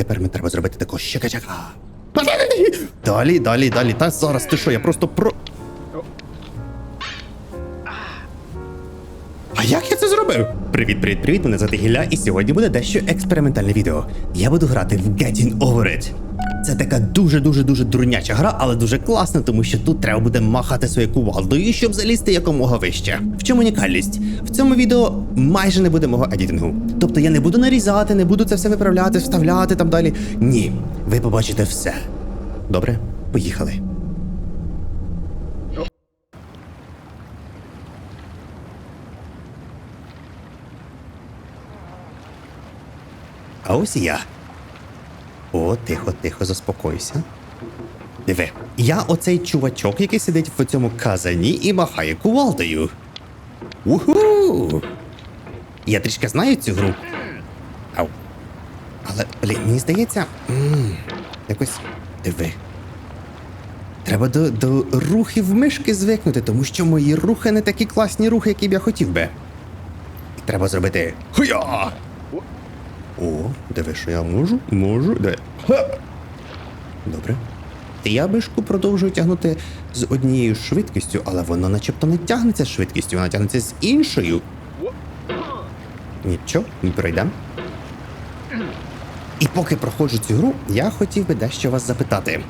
тепер ми треба зробити такого щекачака. Далі, далі, далі. Та зараз ти що, я просто про. А як я це зробив? Привіт, привіт, привіт! Мене звати Гілля, і сьогодні буде дещо експериментальне відео. Я буду грати в Getting Over It. Це така дуже дуже дуже дурняча гра, але дуже класна, тому що тут треба буде махати своєю кувалдою, щоб залізти якомога вище. В чому унікальність? В цьому відео майже не буде мого едітингу. Тобто я не буду нарізати, не буду це все виправляти, вставляти там далі. Ні, ви побачите все. Добре, поїхали. А ось і я. О, тихо, тихо, заспокойся. Диви, я оцей чувачок, який сидить в цьому казані і махає кувалдою. Уху! Я трішки знаю цю гру. Ау. Але, блін, мені здається. якось. Диви. Треба до, до рухів мишки звикнути, тому що мої рухи не такі класні рухи, які б я хотів би. І треба зробити. Хуя! О, диви, що я можу? Можу. Диви. Добре. Я мишку продовжую тягнути з однією швидкістю, але воно начебто не тягнеться з швидкістю, вона тягнеться з іншою. Нічого, ми пройдемо. І поки проходжу цю гру, я хотів би дещо вас запитати.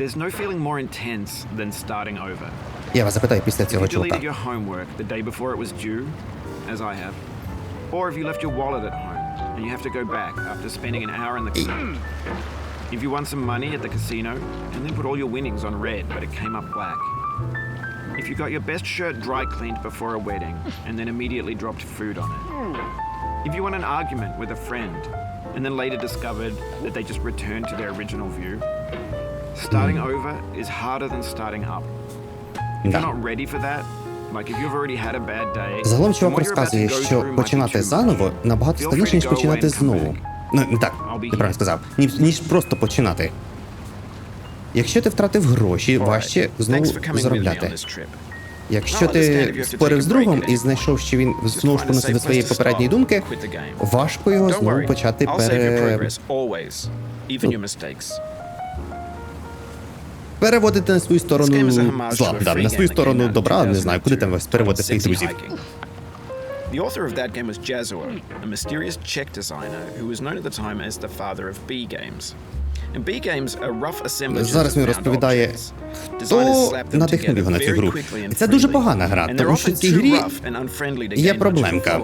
There's no feeling more intense than starting over. Я вас запитаю після цього you deleted your homework the day before it was due, as I have, or if you left your wallet at home and you have to go back after spending an hour in the casino. If you won some money at the casino and then put all your winnings on red but it came up black. If you got your best shirt dry cleaned before a wedding and then immediately dropped food on it. If you won an argument with a friend and then later discovered that they just returned to their original view. Starting hmm. over is harder than starting up. If you're not ready for that, Загалом чувак розказує, що починати заново набагато складніше, ніж починати знову. Ну, не так, неправильно сказав. Ніж, ніж просто починати. Якщо ти втратив гроші, важче знову заробляти. Якщо ти спорив з другом і знайшов, що він знову ж поносив до своєї попередньої думки, важко його знову почати пере... progress переводити на свою сторону зла, да, на свою сторону добра, не знаю, куди 2002 там вас переводити своїх друзів. The author of that game was Jazuo, a mysterious Czech designer who was known at the time as the father of B games. And B games are rough assemblages Зараз він розповідає, хто надихнув його на цю гру. це дуже погана гра, тому що в цій грі є проблемка.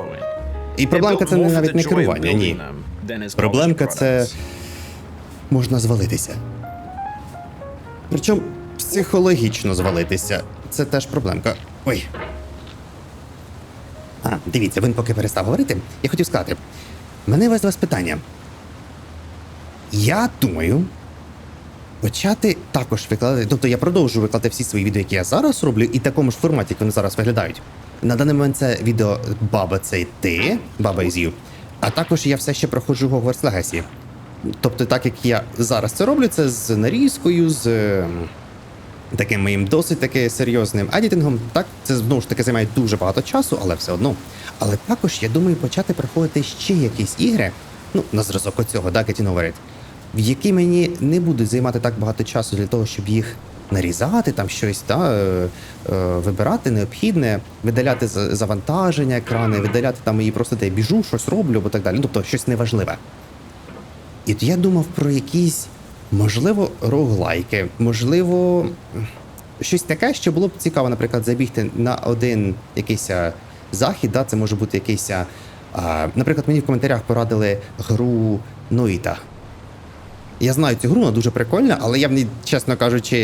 І проблемка це for навіть не керування, ні. Проблемка це можна звалитися. Причому психологічно звалитися. Це теж проблемка. Ой. А, дивіться, він поки перестав говорити. Я хотів сказати. Мене вас вас питання. Я думаю. Почати також викладати. Тобто я продовжую викладати всі свої відео, які я зараз роблю, і в такому ж форматі, як вони зараз виглядають. На даний момент це відео Баба це ти, Баба із Ю. А також я все ще проходжу Hogwarts Legacy. Тобто, так як я зараз це роблю, це з нарізкою, з е, таким моїм досить таки серйозним едітингом. Так, це знову ж таки займає дуже багато часу, але все одно. Але також я думаю почати приходити ще якісь ігри, ну, на зразок оцього, да, Getting Over It, які мені не будуть займати так багато часу для того, щоб їх нарізати, там щось та, е, е, вибирати необхідне, видаляти завантаження екрани, видаляти там і просто де я біжу, щось роблю або так далі. Ну, тобто щось неважливе. І я думав про якісь, можливо, роглайки, можливо, щось таке, що було б цікаво, наприклад, забігти на один якийсь а, захід, да, це може бути якийсь. а, А, наприклад, мені в коментарях порадили гру Ноїта. Я знаю цю гру, вона дуже прикольна, але я в ній, чесно кажучи,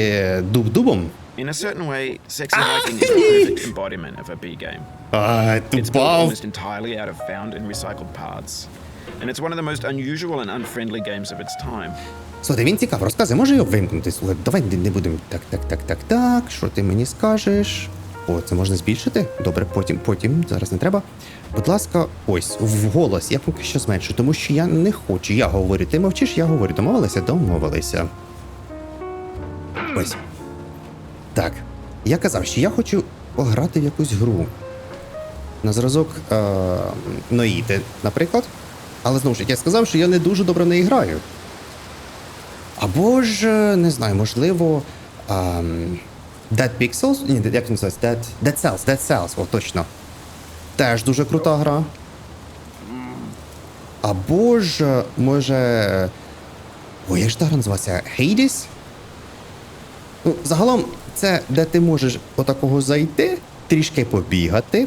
дуб-дубом. In a certain way, sexy hiking is the perfect embodiment of a B game. А, It's built almost entirely out of found and recycled parts. And it's one of the most unusual and unfriendly games of its time. Слухай, він цікаво, розказує, може його вимкнути? Слухай, давай не будемо. Так, так, так, так, так. Що ти мені скажеш? О, це можна збільшити? Добре, потім, потім, зараз не треба. Будь ласка, ось, вголос, я поки що зменшу, тому що я не хочу. Я говорю, ти мовчиш, я говорю. Домовилися? Домовилися. Ось. Так. Я казав, що я хочу пограти в якусь гру. На зразок е- Ноїти, наприклад. Але знову ж я сказав, що я не дуже добре в неї граю. Або ж, е, не знаю, можливо. ем, Dead Pixels? Ні, як це називається? Dead, Dead Cells, Dead Cells, о, точно. Теж дуже крута гра. Або ж, е, може. Ой, як ж та гра називається? Hades? Ну, загалом, це де ти можеш отакого зайти, трішки побігати.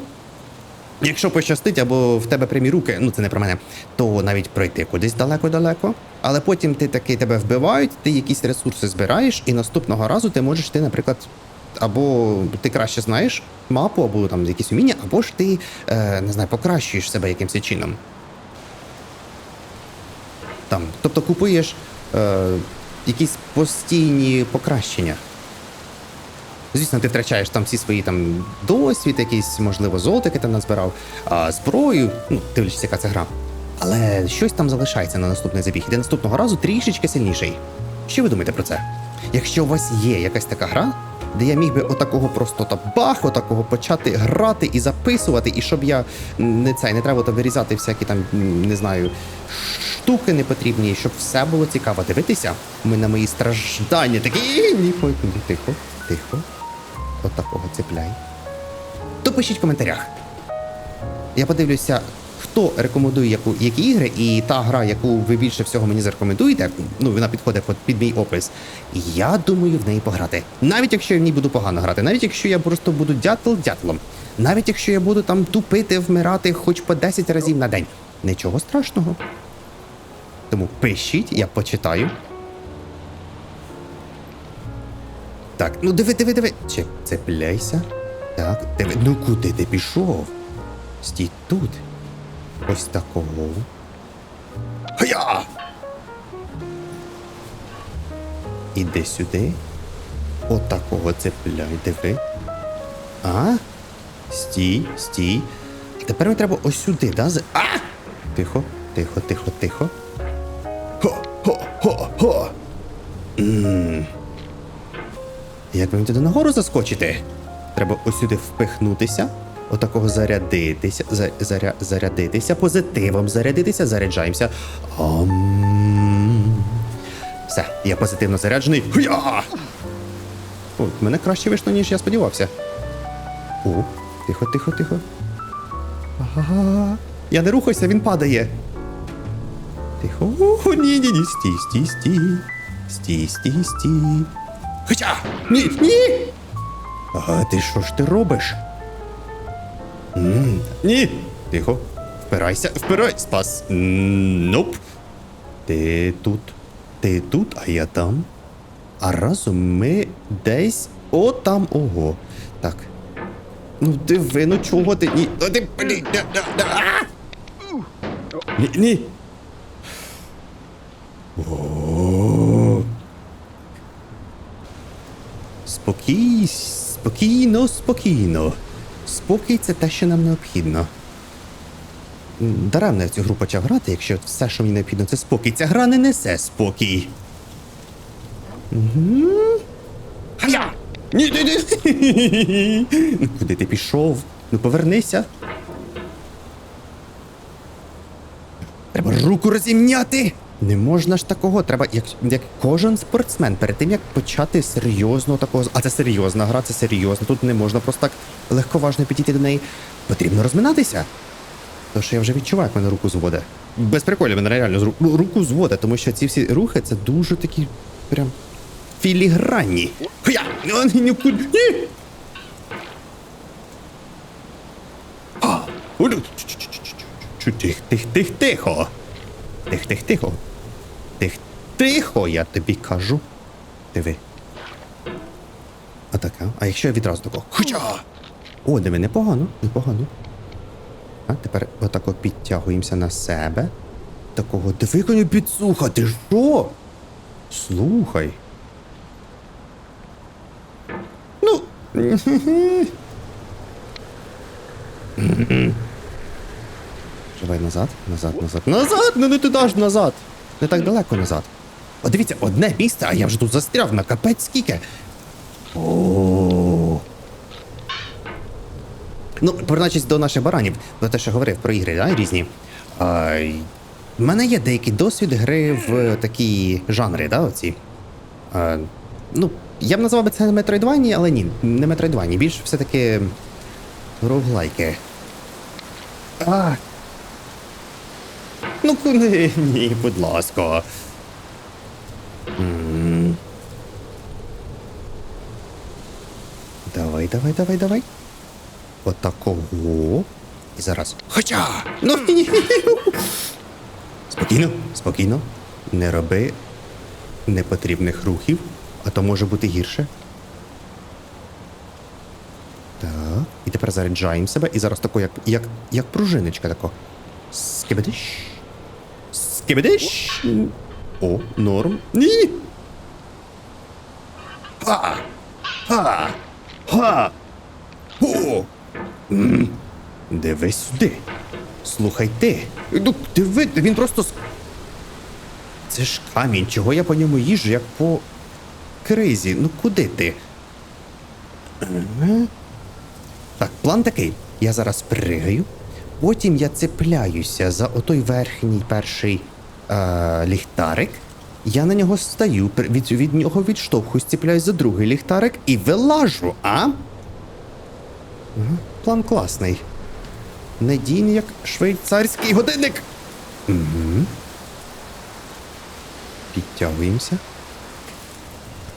Якщо пощастить, або в тебе прямі руки, ну це не про мене, то навіть пройти кудись далеко-далеко. Але потім ти таки тебе вбивають, ти якісь ресурси збираєш, і наступного разу ти можеш ти, наприклад, або ти краще знаєш мапу, або там якісь уміння, або ж ти е, не знаю, покращуєш себе якимось чином. Там, тобто купуєш е, якісь постійні покращення. Звісно, ти втрачаєш там всі свої там досвід, якийсь, можливо, золото, яке ти назбирав, а, зброю, ну, дивлячись, яка це гра. Але щось там залишається на наступний забіг, ти наступного разу трішечки сильніший. Що ви думаєте про це? Якщо у вас є якась така гра, де я міг би отакого просто та бах, отакого почати грати і записувати, і щоб я не цей, не треба там вирізати всякі там, не знаю, штуки непотрібні, щоб все було цікаво дивитися. Ми на мої страждання такі. Ні, Тихо, тихо. От такого цепляй. То пишіть в коментарях. Я подивлюся, хто рекомендує яку, які ігри, і та гра, яку ви більше всього мені зарекомендуєте, ну вона підходить під, під мій опис. Я думаю в неї пограти. Навіть якщо я в ній буду погано грати, навіть якщо я просто буду дятел дятлом, навіть якщо я буду там тупити, вмирати хоч по 10 разів на день. Нічого страшного. Тому пишіть, я почитаю. Так, ну диви, диви, диви. Чи цепляйся. Так, диви. Ну куди ти пішов? Стій тут. Ось такого. Хая! Іди сюди. От такого цепляй, диви. А? Стій, стій. Тепер мені треба ось сюди, да? з- А! Тихо, тихо, тихо, тихо. Хо, хо, хо, хо. Як мені туди нагору заскочити? Треба ось впихнутися, отакого зарядитися, за, заря, зарядитися, позитивом зарядитися, заряджаємося. Ам. Все, я позитивно заряджений. Хуя! О, мене краще вийшло, ніж я сподівався. О, тихо, тихо, тихо. Ага. Я не рухаюся, він падає. Тихо. Ні, ні, ні. Стій, стій, стій. Стій, стій, стій. Хоча! Ні, ні! А ти що ж ти робиш? ні! Тихо. Впирайся, впирай, спас. М, Ноп. Ти тут. Ти тут, а я там. А разом ми десь. О, там, ого. Так. Ну диви, ну чого ти? Ні. Ні, ні. Спокій, спокійно, спокійно. Спокій це те, що нам необхідно. Даремно я цю гру почав грати, якщо все, що мені необхідно, це спокій. Ця гра не несе спокій. Угу. Хая! Ні, ні, ні. Ну, Куди ти пішов? Ну повернися. Треба руку розімняти. Не можна ж такого. Треба, як, як кожен спортсмен, перед тим як почати серйозно такого. А це серйозна гра, це серйозно. Тут не можна просто так легковажно підійти до неї. Потрібно розминатися. Що я вже відчуваю, як мене руку зводить. Без приколів, мене реально ну, руку зводить, тому що ці всі рухи це дуже такі прям філігранні. Хуя! Ну, ні. А! Тих, тих, тих, тихо. Тих, тих, тихо. Тих, тихо, я тобі кажу. Диви. А така. А якщо я відразу такого. Хоча! О, диви, непогано, непогано. А тепер отако підтягуємося на себе. Такого. Диви, коня підсуха, ти що? Слухай. Ну. Давай назад, назад, назад. Назад! Ну не туди ж назад! Не так далеко назад. О, дивіться, одне місце, а я вже тут застряв на капець скільки. О. Ну, повернучись до наших баранів, про те, що говорив про ігри, да, різні. А, в мене є деякий досвід гри в такі жанри, да, оці. Е, ну, я б назвав би це метроїдвані, але ні, не метроїдвані, більш все-таки роглайки. А. Ну, куди? Ні, будь ласка. М. Давай, давай, давай, давай. Отакого. І зараз. Хоча! Ну ні. Спокійно, спокійно. Не роби непотрібних рухів, а то може бути гірше. Так. І тепер заряджаємо себе. І зараз тако, як, як, як пружиночка тако. Скибидиш. Скибидиш. О, норм. Ні. Ха! Ха! Ха! О! Дивись сюди. Слухай ти. Ну, диви, він просто. Це ж камінь, чого я по ньому їжджу, як по кризі. Ну куди ти? Так, план такий. Я зараз пригаю, потім я цепляюся за отой верхній перший е, ліхтарик. Я на нього стаю, від, від нього відштовхуюсь, цепляюсь за другий ліхтарик і вилажу, а? План класний. Надійний, як швейцарський годинник. Угу. Підтягуємося.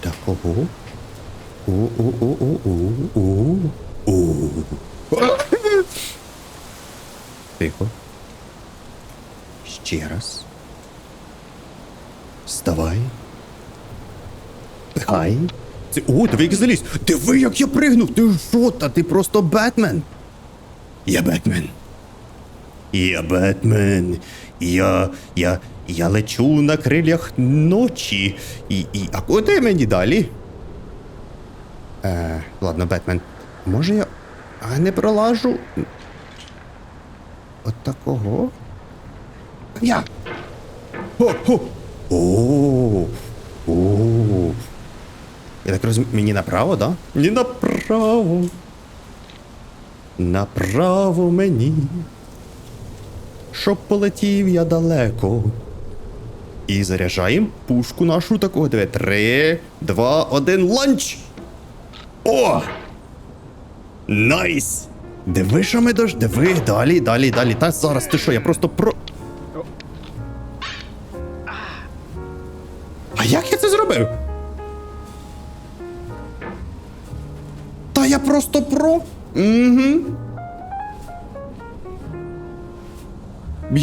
Такого. О-о-о-о-о-о. Тихо. Ще раз. Вставай. Пихай. Це... О, диви, як я заліз. Диви, як я пригнув. Ти що? Та ти просто Бетмен. Я Бетмен. Я Бетмен. Я. Я. Я лечу на крилях ночі. І. і... А куди мені далі? Е, ладно, Бетмен. Може я. А не пролажу. От такого. Я. О, о. О. О. Я так розумію, мені направо, да? Ні направо. Направо мені. Щоб полетів я далеко. І заряджаємо пушку нашу таку. Диви. Три, два, один, ланч! О! Найс! Диви, що ми дож... Диви, далі, далі, далі. Та зараз ти що, я просто про.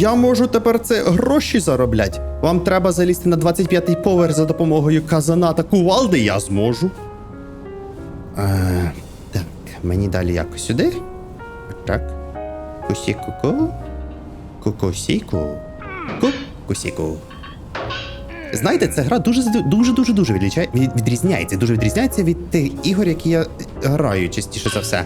Я можу тепер це гроші заробляти. Вам треба залізти на 25-й поверх за допомогою казана та кувалди, я зможу. Е, так, мені далі якось сюди. Так. Кусіку-ку. Кукусіку. Кукусіку. Знаєте, ця гра дуже дуже дуже дуже відрізняється. Дуже відрізняється від тих ігор, які я граю частіше за все.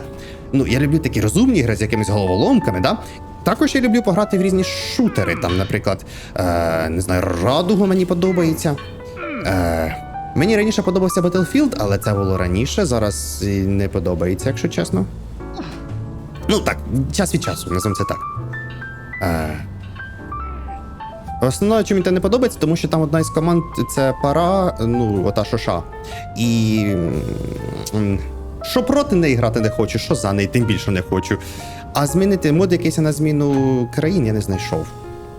Ну, я люблю такі розумні гри з якимись головоломками, да? Також я люблю пограти в різні шутери. Там, наприклад, е, не знаю, Радуга мені подобається. Е, мені раніше подобався Battlefield, але це було раніше. Зараз не подобається, якщо чесно. Ну так, час від часу, називаємо це так. Е, Основне, чому те не подобається, тому що там одна із команд це пара, ну, ота шоша. І. Що проти неї грати не хочу, що за неї, тим більше не хочу. А змінити мод якийсь на зміну країн я не знайшов.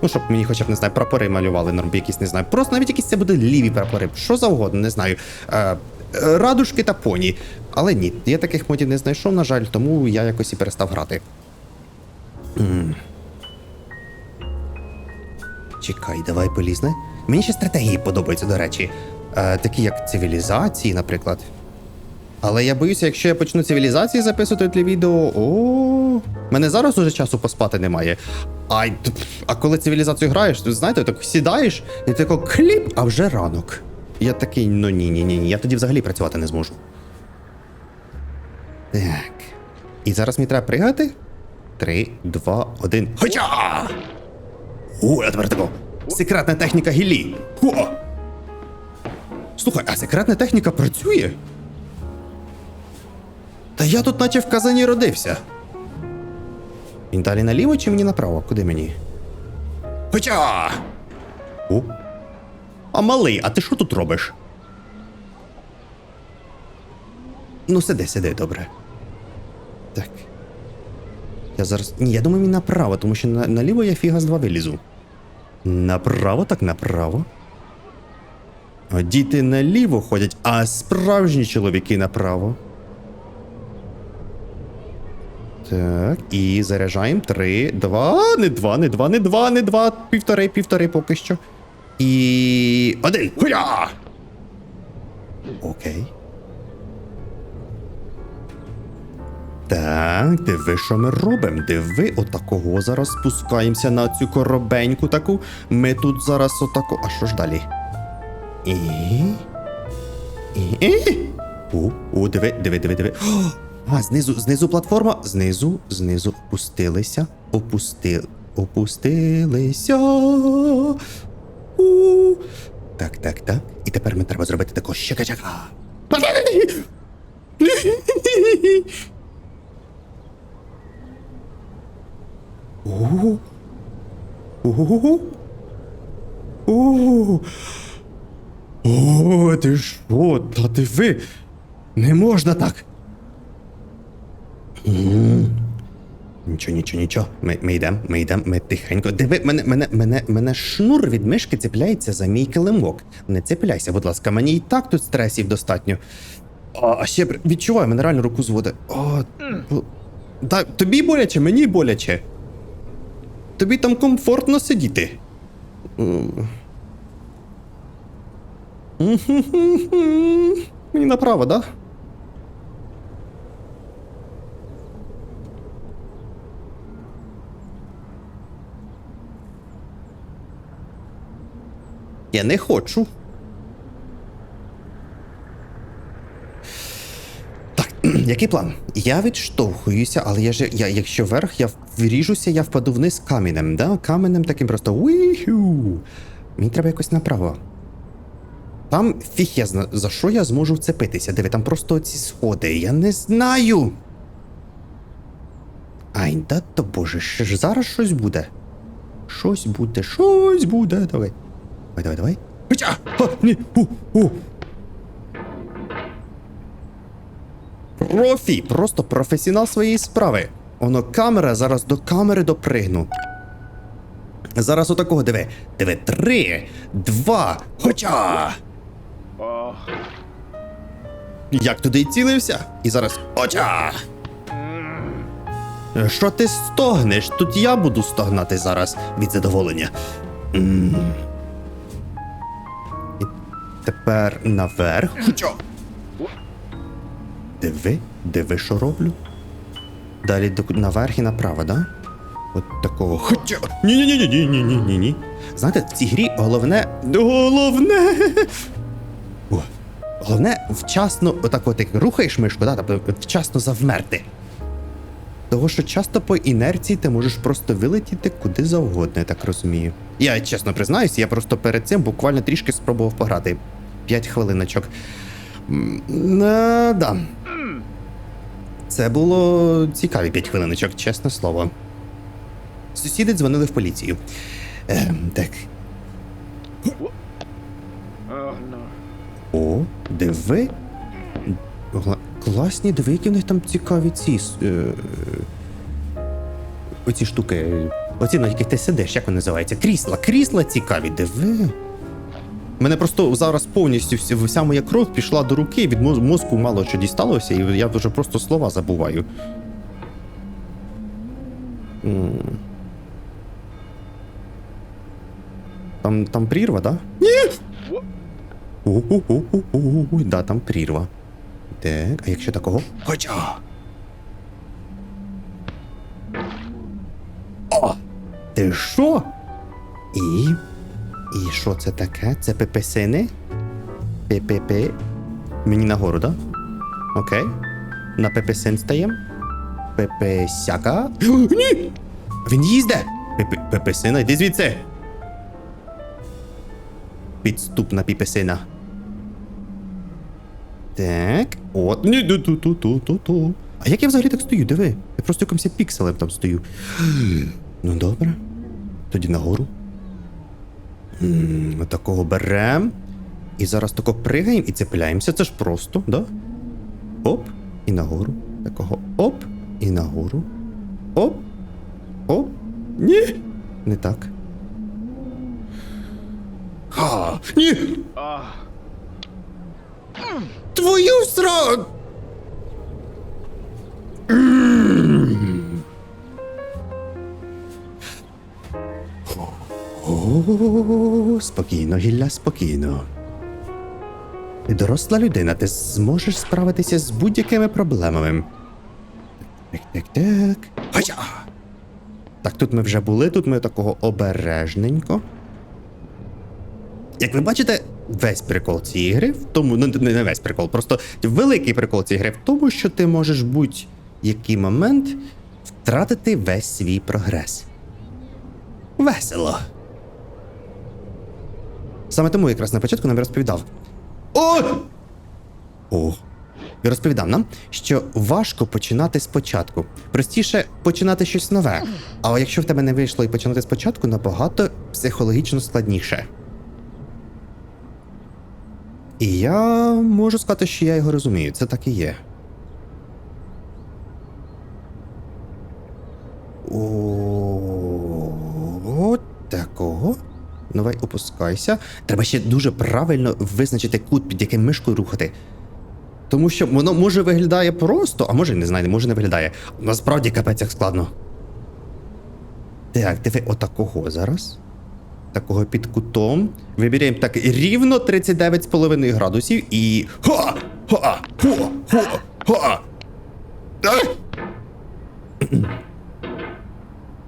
Ну, щоб мені хоча б не знаю, прапори малювали, норм якісь не знаю. Просто навіть якісь це буде ліві прапори, що завгодно, не знаю. Е, радужки та поні. Але ні, я таких модів не знайшов, на жаль, тому я якось і перестав грати. Чекай, давай полізне. Мені ще стратегії подобаються, до речі. Е, такі як цивілізації, наприклад. Але я боюся, якщо я почну цивілізації записувати для відео. О, мене зараз уже часу поспати немає. А, а коли цивілізацію граєш, то знаєте, так сідаєш і тако кліп, а вже ранок. Я такий, ну ні, ні, ні, ні, я тоді взагалі працювати не зможу. Так. І зараз мені треба пригати. Три, два, один. Хоча! О, я тепер тако. Секретна техніка гілі. О! Слухай, а секретна техніка працює? Та я тут наче в казані родився. Він далі наліво чи мені направо? Куди мені? Хоча. О. А малий, а ти що тут робиш? Ну, сиди, сиди, добре. Так. Я зараз. Ні, я думаю, він направо, тому що на, наліво я фіга з два вилізу. Направо, так направо. Діти наліво ходять, а справжні чоловіки направо. Так, і заряджаємо. Три, два, не два, не два, не два, не два. Півтори, півтори поки що. І. Один. Хуя! Окей. Так, диви, що ми робимо? Диви, отакого зараз спускаємося на цю коробеньку таку. Ми тут зараз отако. А що ж далі? І. І. і. О, о, диви, диви, диви, диви. А, знизу, знизу платформа. Знизу, знизу опустилися. Опусти... Опустилися. У. Так, так, так. І тепер ми треба зробити тако щека-чака. О. Ти що? Та диви. Не можна так. Нічого, нічого, нічого. Ми, ми йдемо, ми йдемо, ми тихенько. Диви, мене, мене, мене, мене шнур від мишки цепляється за мій килимок. Не цепляйся, будь ласка, мені і так тут стресів достатньо. А, ще відчуваю, мене реально руку зводить. О, та, тобі боляче, мені боляче. Тобі там комфортно сидіти. Мені направо, да? Я не хочу. Так, який план? Я відштовхуюся, але я ж я, якщо вверх, я вріжуся, я впаду вниз каменем, да? Каменем таким просто уіхю. Мені треба якось направо. Там фіг я зна, за що я зможу вцепитися. Диви, там просто ці сходи. Я не знаю. Ай, да то боже, ще ж зараз щось буде. Щось буде, щось буде. Давай. Давай, давай, давай. Хоча! А, ні, у, у. Профі, просто професіонал своєї справи. Воно камера, зараз до камери допригну. Зараз отакого диви. Диви, три, два, хоча. Як туди й цілився? І зараз оча. Що ти стогнеш? Тут я буду стогнати зараз від задоволення. М тепер наверх. Чо? Диви, диви, що роблю. Далі наверх і направо, да? От такого. Хоча. Ні-ні-ні-ні-ні-ні-ні. Знаєте, в цій грі головне. Головне. О. Головне вчасно, отак от як рухаєш мишку, да? тобто вчасно завмерти. Того, що часто по інерції ти можеш просто вилетіти куди завгодно, я так розумію. Я чесно признаюся, я просто перед цим буквально трішки спробував пограти. П'ять хвилиночок. М, е, да. Це було цікаві 5 хвилиночок, чесне слово. Сусіди дзвонили в поліцію. Ем, так. О, диви. Класні, диви, які в них там цікаві ці. Е, оці штуки. Оці, на яких ти сидиш, як вони називаються? Крісла, крісла цікаві, диви. Мене просто зараз повністю вся, моя кров пішла до руки, від мозку мало що дісталося, і я вже просто слова забуваю. Там, там прірва, да? Ні! У-у-у-у-у, да, там прірва. Так, а якщо такого? Хоча. О! Ти що? І. І що це таке? Це пепесини? ППП. Мені нагору, да? Окей. На пепесин стаєм. Пепесяка. Ні! Він їзде! Пепе- Пепесина, йди звідси! Підступна піпесина. Так. От. Ні, ту ту ту ту ту ту А як я взагалі так стою? Диви. Я просто якимось пікселем там стою. Ну добре. Тоді нагору. М, Такого берем. І зараз тако пригаємо і цепляємося. Це ж просто, да? Оп, і нагору. Такого оп, і нагору. Оп. Оп. Ні. Не так. Ха! Ні! Твою сра... О, спокійно, Гілля, спокійно. Ти доросла людина, ти зможеш справитися з будь-якими проблемами. Так, так, так. Хоча. Так, тут ми вже були, тут ми такого обережненько. Як ви бачите, весь прикол цієї гри в тому, ну не весь прикол, просто великий прикол цієї гри в тому, що ти можеш будь-який момент втратити весь свій прогрес. Весело. Саме тому якраз на початку нам розповідав. О! О! І розповідав нам, що важко починати спочатку. Простіше починати щось нове. А якщо в тебе не вийшло і починати спочатку, набагато психологічно складніше. І я можу сказати, що я його розумію. Це так і є. О, такого. Давай опускайся. Треба ще дуже правильно визначити кут, під яким мишкою рухати. Тому що воно може виглядає просто, а може не знаю, може не виглядає. Насправді капець як складно. Так, диви, отакого зараз. Такого під кутом. Вибираємо так рівно 39,5 градусів і. Ха! Ха! Ха! Ха! Ха!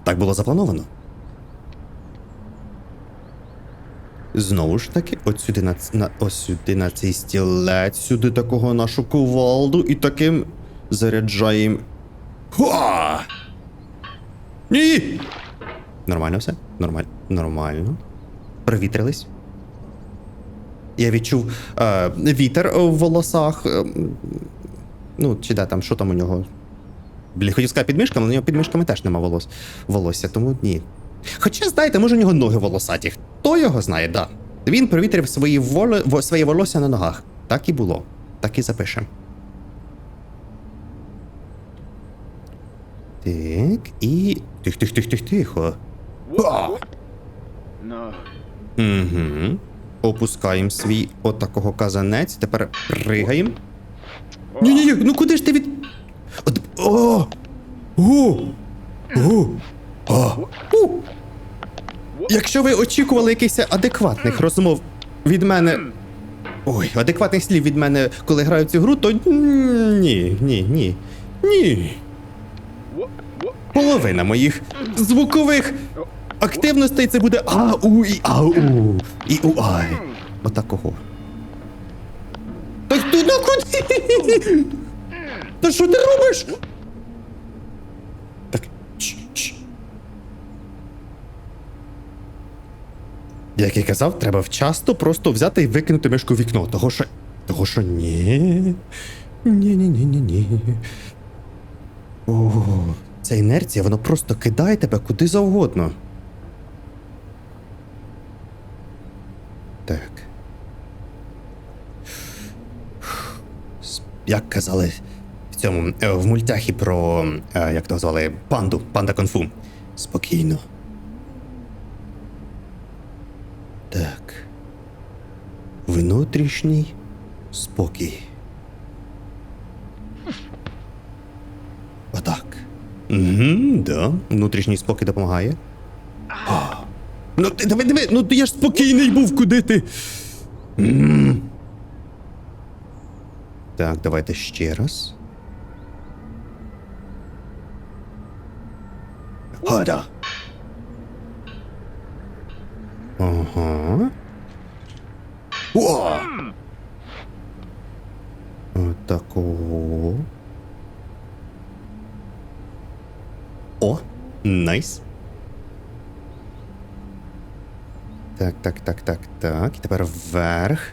Так було заплановано. Знову ж таки, от сюди на, на ось сюди на цей стілець, сюди такого нашу кувалду і таким заряджаємо. Ха! Ні! Нормально все? Нормально. Нормально. Провітрились. Я відчув е, вітер в волосах. е, ну, чи де там, що там у нього? Блін, хотів сказати під мишками, але у нього під мишками теж нема волос, волосся, тому ні. Хоча, знаєте, може у нього ноги волосаті. Хто його знає, да. Він провітрив свої, воло... во- своє волосся на ногах. Так і було. Так і запишемо. Так, і. Тих, тих, тих, тих, тихо. Угу. Опускаємо свій отакого казанець. Тепер пригаємо. Ні, ні, ні, ну куди ж ти від. От... О! О! О! О! Якщо ви очікували якихось адекватних розмов від мене. Ой, адекватних слів від мене, коли граю цю гру, то ні, ні, ні. Ні. Половина моїх звукових активностей це буде ау і ау. І уай. Отакого. Та ти на куди? Та що ти робиш? Як я казав, треба вчасно просто взяти і викинути мишку в вікно. Того що. Того що ні. Ні-ні-ні-ні-ні. Ця інерція, воно просто кидає тебе куди завгодно. Так. Як казали в цьому е, в мультяхі про. е, Як то звали? Панду, панда конфу. Спокійно. Так. Внутрішній спокій. Отак. Угу, да. Внутрішній спокій допомагає. А. Ну, ти- диви, диви, ну я ж спокійний був, куди ти. М. Так, давайте ще раз. Гада. Ага. О! Отакого. О, найс. Так, так, так, так, так. І тепер вверх.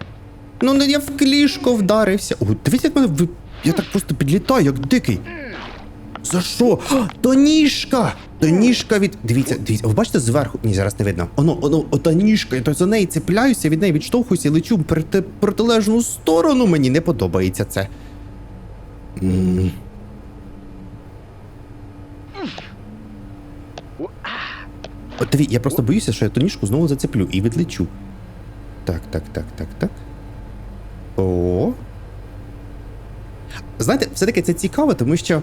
Ну, не я в клішко вдарився. О, дивіться, як мене Я так просто підлітаю, як дикий. За що? То ніжка! То ніжка від. Дивіться, дивіться, ви бачите зверху. Ні, зараз не видно. Оно, оно, ота ніжка, я то за неї цепляюся, від неї відштовхуюся і лечу в проти, протилежну сторону. Мені не подобається це. М. От диві, я просто боюся, що я ту ніжку знову зацеплю і відлечу. Так, так, так, так, так. О. Знаєте, все-таки це цікаво, тому що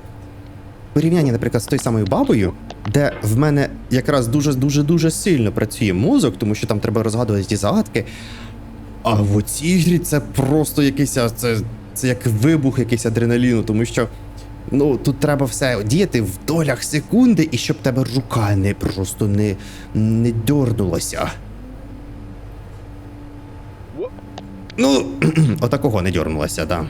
порівняння, наприклад, з тою самою бабою, де в мене якраз дуже-дуже дуже сильно працює мозок, тому що там треба розгадувати ті загадки. А в оцій грі це просто якийсь. Це, це як вибух якийсь адреналіну, тому що. Ну, тут треба все діяти в долях секунди, і щоб тебе рука не просто не, не дьорнулася. Ну, отакого не дьорнулася, да.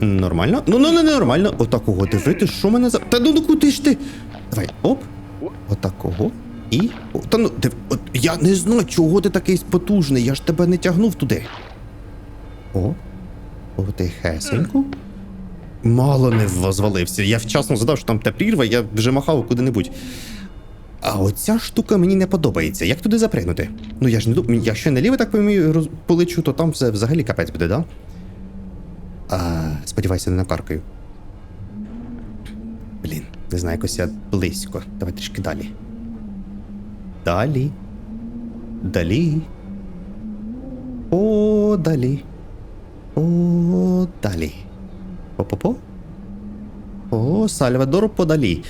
Нормально? Ну, ну, не нормально. Отакого дивити, що мене за. Та ну, ну куди ж ти? Давай, оп. Отакого. І. О, та ну, див... От, я не знаю, чого ти такий потужний, я ж тебе не тягнув туди. О. Потихесеньку. Мало не звалився. Я вчасно задав, що там те прірва, я вже махав куди-небудь. А оця штука мені не подобається. Як туди запригнути? Ну я ж не думаю, якщо наліво так помію, роз... полечу, то там взагалі капець буде, да? А, сподіваюся, не накаркаю. Блін, не знаю, якось я близько. Давай трішки далі. Далі. Далі. О, далі. О, далі. По-по-по. О, Сальвадор подалі.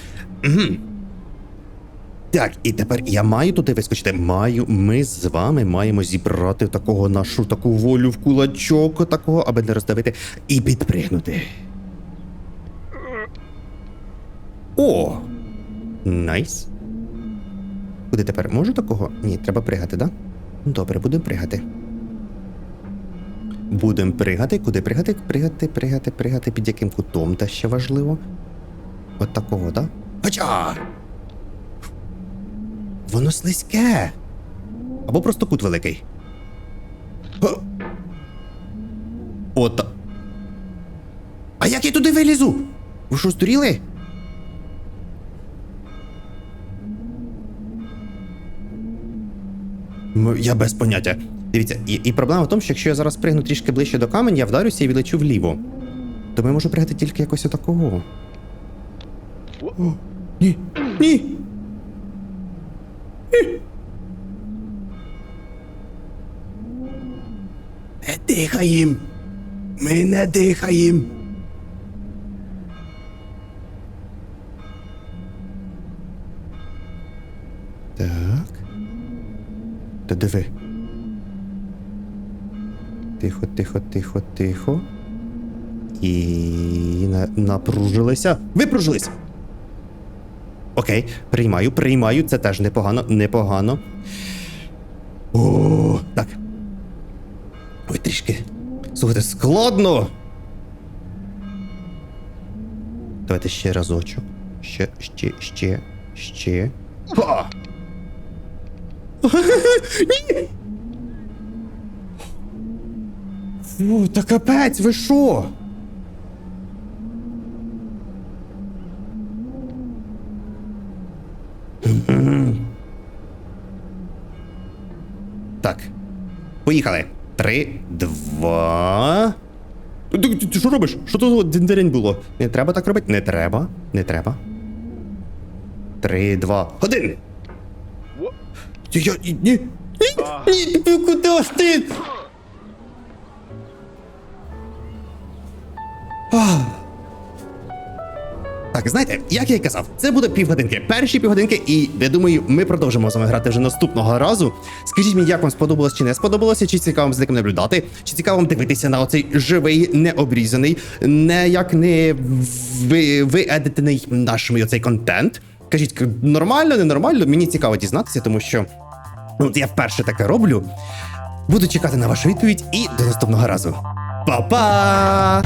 Так, і тепер я маю туди вискочити. Маю. Ми з вами маємо зібрати такого нашу таку волю в кулачок, такого, аби не роздавити, і підпригнути. О! Найс. Куди тепер? Можу такого? Ні, треба пригати, да? Добре, будемо пригати. Будемо пригати. Куди пригати? Пригати, пригати, пригати. Під яким кутом, та ще важливо. От такого, да? Хоча! Воно слизьке. Або просто кут великий. От. А як я туди вилізу? Ви що, здуріли? Я без поняття. Дивіться, і, і проблема в тому, що якщо я зараз пригну трішки ближче до каменя, я вдарюся і відлечу вліво. Тому я можу пригати тільки якось отакого. О, ні! Ні! Не дихаєм. Ми не дихаєм. Так. Та диви. Тихо, тихо, тихо, тихо. І на, напружилися. Випружились! Окей, приймаю, приймаю. Це теж непогано, непогано. О, так. Ой, трішки. Слухайте, складно. Давайте ще разочок. Ще, ще, ще, ще. Ні! Фу, та капець, ви що? Так. Поїхали. Три, два. Ти, що робиш? Що за день було? Не треба так робити? Не треба. Не треба. Три, два, один. Я, ні, ні, ні, ти куди ось ти? Так, знаєте, як я й казав, це буде півгодинки. Перші півгодинки, і я думаю, ми продовжимо з вами грати вже наступного разу. Скажіть мені, як вам сподобалось чи не сподобалося, чи цікаво вам за таким наблюдати, чи цікаво вам дивитися на оцей живий, необрізаний, не як не ви, виедитений наш оцей контент. Кажіть, нормально, ненормально? Мені цікаво дізнатися, тому що ну, я вперше таке роблю. Буду чекати на вашу відповідь і до наступного разу. Па-па!